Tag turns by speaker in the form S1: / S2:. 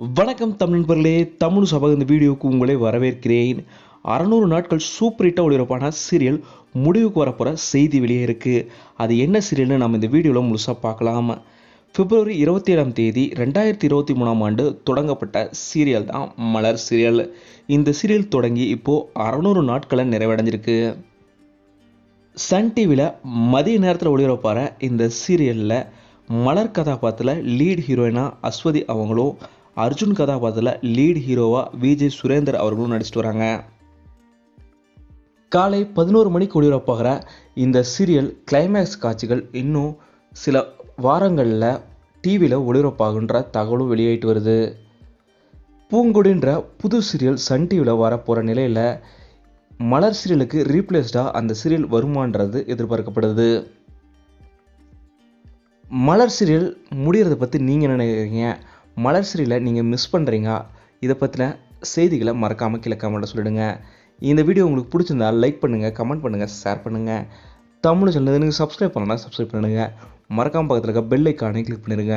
S1: வணக்கம் தமிழ் நண்பர்களே தமிழ் சபா இந்த வீடியோவுக்கு உங்களை வரவேற்கிறேன். அறநூறு நாட்கள் சூப்பர் ஹிட்டாக ஒளிபரப்பான சீரியல் முடிவுக்கு வரப்போகிற செய்தி வெளியே இருக்குது அது என்ன சீரியல்னு நம்ம இந்த வீடியோவில் முழுசாக பார்க்கலாம். பிப்ரவரி இருபத்தி ஏழாம் தேதி ரெண்டாயிரத்தி இருபத்தி மூணாம் ஆண்டு தொடங்கப்பட்ட சீரியல் தான் மலர் சீரியல். இந்த சீரியல் தொடங்கி இப்போது அறநூறு நாட்களை நிறைவடைஞ்சிருக்கு. சன் டிவியில் மதிய நேரத்தில் ஒளிபரப்பாகிற இந்த சீரியலில் மலர் கதாபாத்திரத்தில் லீட் ஹீரோயினாக அஸ்வதி அவங்களும் அர்ஜுன் கதாபாத்திரத்தில் லீட் ஹீரோவாக விஜய் சுரேந்தர் அவர்களும் நடிச்சிட்டு வராங்க. காலை பதினோரு மணிக்கு ஒளிபரப்பாகிற இந்த சீரியல் கிளைமேக்ஸ் காட்சிகள் இன்னும் சில வாரங்களில் டிவியில் ஒளிபரப்பாகுன்ற தகவலும் வெளியாயிட்டு வருது. பூங்கொடின்ற புது சீரியல் சன் டிவியில் வரப்போகிற நிலையில் மலர் சீரியலுக்கு ரீப்ளேஸ்டாக அந்த சீரியல் வருமான்றது எதிர்பார்க்கப்படுது. மலர் சீரியல் முடிகிறத பற்றி நீங்கள் என்ன நினைக்கிறீங்க? மலர் நீங்கள் மிஸ் பண்ணுறீங்க இதை பற்றின செய்திகளை மறக்காமல் கீழே கமெண்ட்டில் சொல்லிடுங்க. இந்த வீடியோ உங்களுக்கு பிடிச்சிருந்தா லைக் பண்ணுங்கள் கமெண்ட் பண்ணுங்கள் ஷேர் பண்ணுங்கள் தமிழ் சேனல் நீங்கள் சப்ஸ்கிரைப் பண்ணலாம் சப்ஸ்கிரைப் பண்ணுங்கள் மறக்காமல் பக்கத்தில் இருக்க பெல் ஐக்கானே கிளிக் பண்ணிடுங்க.